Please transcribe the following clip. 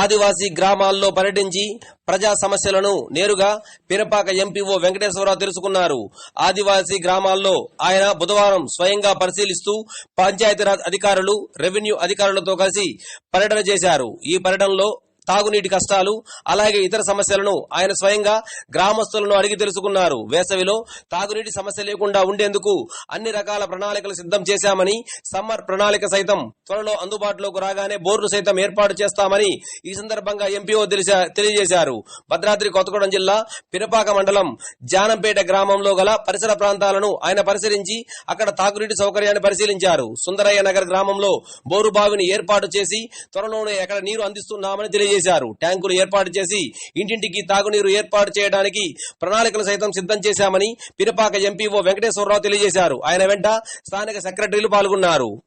ఆదివాసీ గ్రామాల్లో పర్యటించి ప్రజా సమస్యలను నేరుగా పిరపాక ఎంపీఓ వెంకటేశ్వరరావు తెలుసుకున్నారు. ఆదివాసీ గ్రామాల్లో ఆయన బుధవారం స్వయంగా పరిశీలిస్తూ పంచాయతీరాజ్ అధికారులు రెవెన్యూ అధికారులతో కలిసి పర్యటన చేశారు. ఈ పర్యటనలో తాగునీటి కష్టాలు అలాగే ఇతర సమస్యలను ఆయన స్వయంగా గ్రామస్తులను అడిగి తెలుసుకున్నారు. వేసవిలో తాగునీటి సమస్య లేకుండా ఉండేందుకు అన్ని రకాల ప్రణాళికలు సిద్ధం చేశామని సమ్మర్ ప్రణాళిక సైతం త్వరలో అందుబాటులోకి రాగానే బోర్లు సైతం ఏర్పాటు చేస్తామని ఈ సందర్భంగా ఎంపీఓ తెలియజేశారు. భద్రాద్రి కొత్తగూడెం జిల్లా పినపాక మండలం జానంపేట గ్రామంలో గల పరిసర ప్రాంతాలను ఆయన పరిశీలించి అక్కడ తాగునీటి సౌకర్యాన్ని పరిశీలించారు. సుందరయ్య నగర్ గ్రామంలో బోరు బావిని ఏర్పాటు చేసి త్వరలోనే అక్కడ నీరు అందిస్తున్నామని తెలియజేశారు. ట్యాంకులు ఏర్పాటు చేసి ఇంటింటికి తాగునీరు ఏర్పాటు చేయడానికి ప్రణాళికలు సైతం సిద్ధం చేశామని పిరపాక ఎంపీఓ వెంకటేశ్వరరావు తెలియజేశారు. ఆయన వెంట స్థానిక సెక్రటరీలు పాల్గొన్నారు.